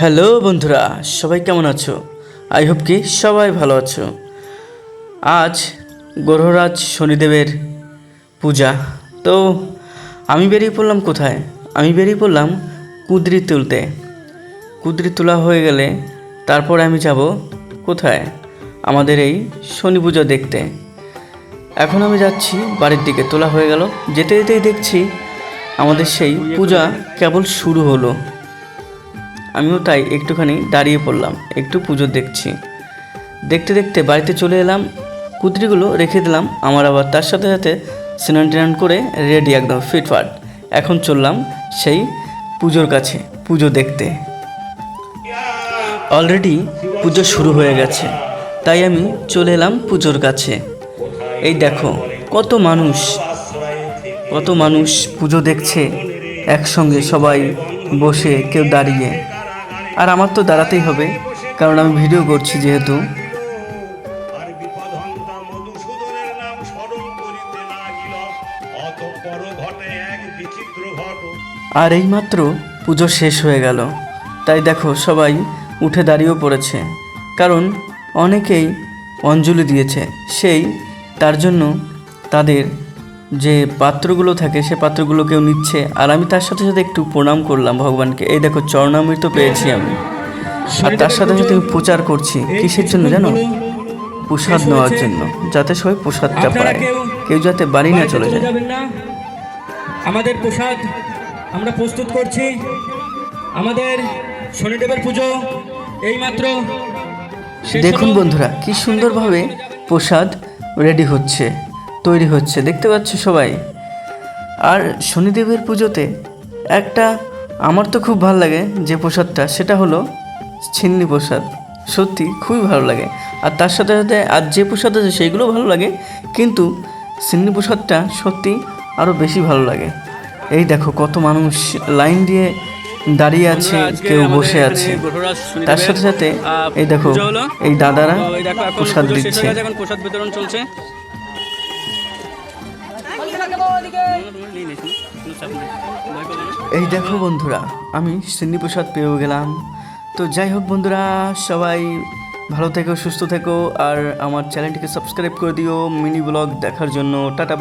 Hello বন্ধুরা, সবাই কেমন আছো? আই হোপ কি সবাই ভালো আছো। আজ গ্রহরাজ শনিদেবের পূজা। তো আমি বেরিয়ে পড়লাম কোথায়? আমি বেরিয়ে পড়লাম কুদরি তুলতে। কুদরি তোলা হয়ে গেলে তারপরে আমি যাব কোথায়? আমাদের এই শনি পূজা দেখতে। এখন আমি যাচ্ছি বাড়ির দিকে। তোলা হয়ে গেল। যেতে যেতেই দেখছি আমাদের সেই পূজা কেবল শুরু হলো। আমিও তাই একটুখানি দাঁড়িয়ে পড়লাম, একটু পুজো দেখছি। দেখতে দেখতে বাড়িতে চলে এলাম, কুদরিগুলো রেখে দিলাম, আমার আবার তার সাথে সাথে স্নান টান করে রেডি একদম ফিটফাট। এখন চললাম সেই পুজোর কাছে, পুজো দেখতে। অলরেডি পুজো শুরু হয়ে গেছে, তাই আমি চলে এলাম পুজোর কাছে। এই দেখো, কত মানুষ কত মানুষ পুজো দেখছে, একসঙ্গে সবাই বসে, কেউ দাঁড়িয়ে। আর আমার তো দাঁড়াতেই হবে, কারণ আমি ভিডিও করছি যেহেতু। আর আর এইমাত্র পুজো শেষ হয়ে গেল। তাই দেখো, সবাই উঠে দাঁড়িয়েও পড়েছে। কারণ অনেকেই অঞ্জলি দিয়েছে। সেই, তার জন্য তাদের যে পাত্রগুলো থাকে সে পাত্রগুলো কেউ নিচ্ছে। আর আমি তার সাথে সাথে একটু প্রণাম করলাম ভগবানকে। এই দেখো চরণামৃত পেয়েছি আমি। আর তার সাথে সাথে আমি প্রচার করছি। কিসের জন্য জানো? প্রসাদ নেওয়ার জন্য যাতে সবাই প্রসাদটা পায়। কেউ যাতে বাড়ি না চলে যায়। আমাদের প্রসাদ আমরা প্রস্তুত করছি। আমাদের শনিদেবের পুজো এইমাত্র শেষ দেখুন বন্ধুরা কি সুন্দরভাবে প্রসাদ রেডি হচ্ছে। তৈরি হচ্ছে দেখতে পাচ্ছ সবাই? আর শনিদেবের পুজোতে একটা আমার তো খুব ভালো লাগে যে প্রসাদটা সেটা হলো ছিন্নি প্রসাদ। সত্যি খুবই ভালো লাগে। আর তার সাথে সাথে আর যে প্রসাদ আছে সেইগুলো ভালো লাগে কিন্তু সিন্নি প্রসাদটা সত্যি আরও বেশি ভালো লাগে। এই দেখো কত মানুষ লাইন দিয়ে দাঁড়িয়ে আছে কেউ বসে আছে। তার সাথে সাথে এই দেখো এই দাদারা প্রসাদ দিচ্ছে। প্রসাদ বিতরণ চলছে। এই দেখো বন্ধুরা, আমি শ্রীনিপ্রসাদ পেয়েও গেলাম। তো যাই হোক বন্ধুরা, সবাই ভালো থেকো, সুস্থ থেকো, আর আমার চ্যানেলটিকে সাবস্ক্রাইব করে দিও মিনি ব্লগ দেখার জন্য। টাটা